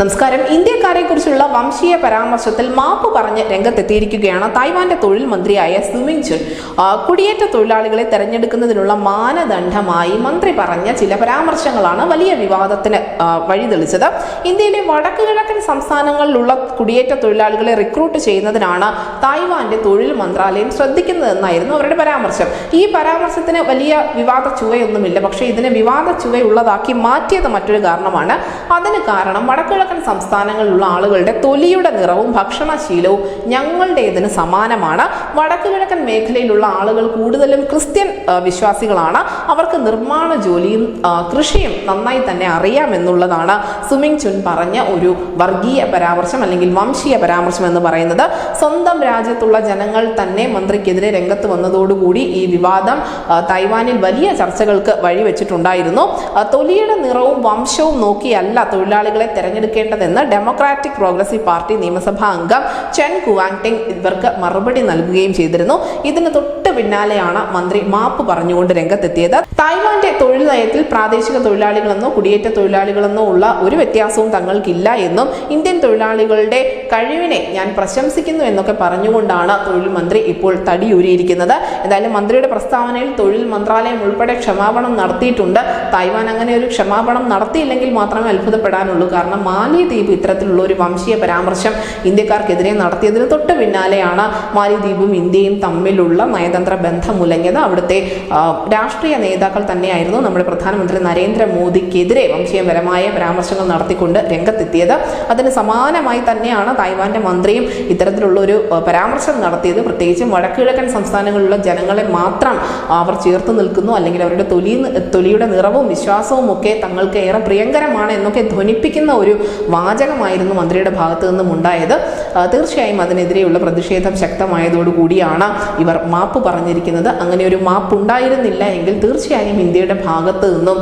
നമസ്കാരം. ഇന്ത്യക്കാരെ കുറിച്ചുള്ള വംശീയ പരാമർശത്തിൽ മാപ്പ് പറഞ്ഞ് രംഗത്തെത്തിയിരിക്കുകയാണ് തായ്വാന്റെ തൊഴിൽ മന്ത്രിയായ സുമിങ് ചുൻ കുടിയേറ്റ തൊഴിലാളികളെ തെരഞ്ഞെടുക്കുന്നതിനുള്ള മാനദണ്ഡമായി മന്ത്രി പറഞ്ഞ ചില പരാമർശങ്ങളാണ് വലിയ വിവാദത്തിന് വഴിതെളിച്ചത്. ഇന്ത്യയിലെ വടക്ക് കിഴക്കൻ സംസ്ഥാനങ്ങളിലുള്ള കുടിയേറ്റ തൊഴിലാളികളെ റിക്രൂട്ട് ചെയ്യുന്നതിനാണ് തായ്വാന്റെ തൊഴിൽ മന്ത്രാലയം ശ്രദ്ധിക്കുന്നതെന്നായിരുന്നു അവരുടെ പരാമർശം. ഈ പരാമർശത്തിന് വലിയ വിവാദ ചുവയൊന്നുമില്ല. പക്ഷേ ഇതിനെ വിവാദ ചുവയുള്ളതാക്കി മാറ്റിയത് മറ്റൊരു കാരണമാണ്. അതിന് കാരണം വടക്കിഴക്കൻ സംസ്ഥാനങ്ങളിലുള്ള ആളുകളുടെ തൊലിയുടെ നിറവും ഭക്ഷണശീലവും ഞങ്ങളുടേതിന് സമാനമാണ്. വടക്കുകിഴക്കൻ മേഖലയിലുള്ള ആളുകൾ കൂടുതലും ക്രിസ്ത്യൻ വിശ്വാസികളാണ്. അവർക്ക് നിർമ്മാണ ജോലിയും കൃഷിയും നന്നായി തന്നെ അറിയാമെന്നുള്ളതാണ് സുമിങ് ചുൻ പറഞ്ഞ ഒരു വർഗീയ പരാമർശം അല്ലെങ്കിൽ വംശീയ പരാമർശം എന്ന് പറയുന്നത്. സ്വന്തം രാജ്യത്തുള്ള ജനങ്ങൾ തന്നെ മന്ത്രിക്കെതിരെ രംഗത്ത് വന്നതോടുകൂടി ഈ വിവാദം തൈവാനിൽ വലിയ ചർച്ചകൾക്ക് വഴിവെച്ചിട്ടുണ്ടായിരുന്നു. തൊലിയുടെ നിറവും വംശവും നോക്കിയല്ല തൊഴിലാളികളെ തെരഞ്ഞെടുക്കേണ്ടതെന്ന് ഡെമോക്രാറ്റിക് പ്രോഗ്രസീവ് പാർട്ടി നിയമസഭാ അംഗം ചെൻ കുവാങ് ടെങ് ഇവർക്ക് മറുപടി നൽകുകയും ചെയ്തിരുന്നു. ഇതിന് തൊട്ട് പിന്നാലെയാണ് മന്ത്രി മാപ്പ് പറഞ്ഞുകൊണ്ട് രംഗത്തെത്തിയത്. തായ്വാന്റെ തൊഴിൽ നയത്തിൽ പ്രാദേശിക തൊഴിലാളികളെന്നോ കുടിയേറ്റ തൊഴിലാളികളെന്നോ ഉള്ള ഒരു വ്യത്യാസവും തങ്ങൾക്കില്ല എന്നും ഇന്ത്യൻ തൊഴിലാളികളുടെ കഴിവിനെ ഞാൻ പ്രശംസിക്കുന്നു എന്നൊക്കെ പറഞ്ഞുകൊണ്ടാണ് തൊഴിൽ മന്ത്രി ഇപ്പോൾ തടിയൂരിയിരിക്കുന്നത്. എന്തായാലും മന്ത്രിയുടെ പ്രസ്താവനയിൽ തൊഴിൽ മന്ത്രാലയം ഉൾപ്പെടെ ക്ഷമാപണം നടത്തിയിട്ടുണ്ട്. തായ്വാൻ അങ്ങനെ ഒരു ക്ഷമാപണം നടത്തിയില്ലെങ്കിൽ മാത്രമേ അത്ഭുതപ്പെടാനുള്ളൂ. കാരണം മാലിദ്വീപ് ഇത്തരത്തിലുള്ള ഒരു വംശീയ പരാമർശം ഇന്ത്യക്കാർക്കെതിരെ നടത്തിയതിന് തൊട്ട് പിന്നാലെയാണ് മാലിദ്വീപും ഇന്ത്യയും തമ്മിലുള്ള നയതന്ത്ര ബന്ധം മുലങ്ങിയത് അവിടുത്തെ രാഷ്ട്രീയ നേതാക്കൾ തന്നെയായിരുന്നു നമ്മുടെ പ്രധാനമന്ത്രി നരേന്ദ്രമോദിക്കെതിരെ വംശീയപരമായ പരാമർശങ്ങൾ നടത്തിക്കൊണ്ട് രംഗത്തെത്തിയത്. അതിന് സമാനമായി തന്നെയാണ് തായ്വാന്റെ മന്ത്രിയും ഇത്തരത്തിലുള്ള ഒരു പരാമർശം നടത്തിയത്. പ്രത്യേകിച്ചും വടക്കുകിഴക്കൻ സംസ്ഥാനങ്ങളിലുള്ള ജനങ്ങളെ മാത്രം അവർ ചേർത്ത് നിൽക്കുന്നു. അല്ലെങ്കിൽ അവരുടെ തൊലി തൊലിയുടെ നിറവും വിശ്വാസവും ഒക്കെ തങ്ങൾക്ക് ഏറെ പ്രിയങ്കരമാണ് എന്നൊക്കെ ധ്വനിപ്പിക്കുന്ന ഒരു വാചകമായിരുന്നു മന്ത്രിയുടെ ഭാഗത്തു നിന്നും ഉണ്ടായത് തീർച്ചയായും അതിനെതിരെയുള്ള പ്രതിഷേധം ശക്തമായതോടുകൂടിയാണ് ഇവർ മാപ്പ് പറഞ്ഞിരിക്കുന്നത്. അങ്ങനെ ഒരു മാപ്പ് ഉണ്ടായിരുന്നില്ല എങ്കിൽ തീർച്ചയായും ഇന്ത്യയുടെ ഭാഗത്ത് നിന്നും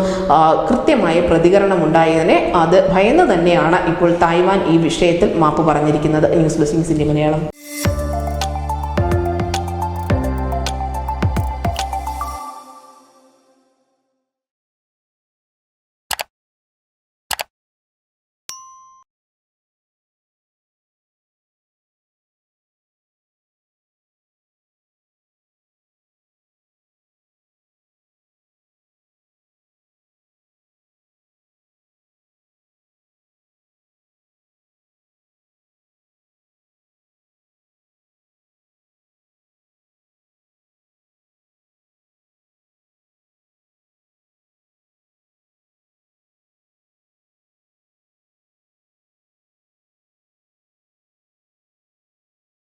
കൃത്യമായ പ്രതികരണം ഉണ്ടായതിനെ അത് ഭയന്ന് തന്നെയാണ് ഇപ്പോൾ തായ്വാൻ ഈ വിഷയത്തിൽ മാപ്പ് പറഞ്ഞിരിക്കുന്നത്. News buzzing news Malayalam.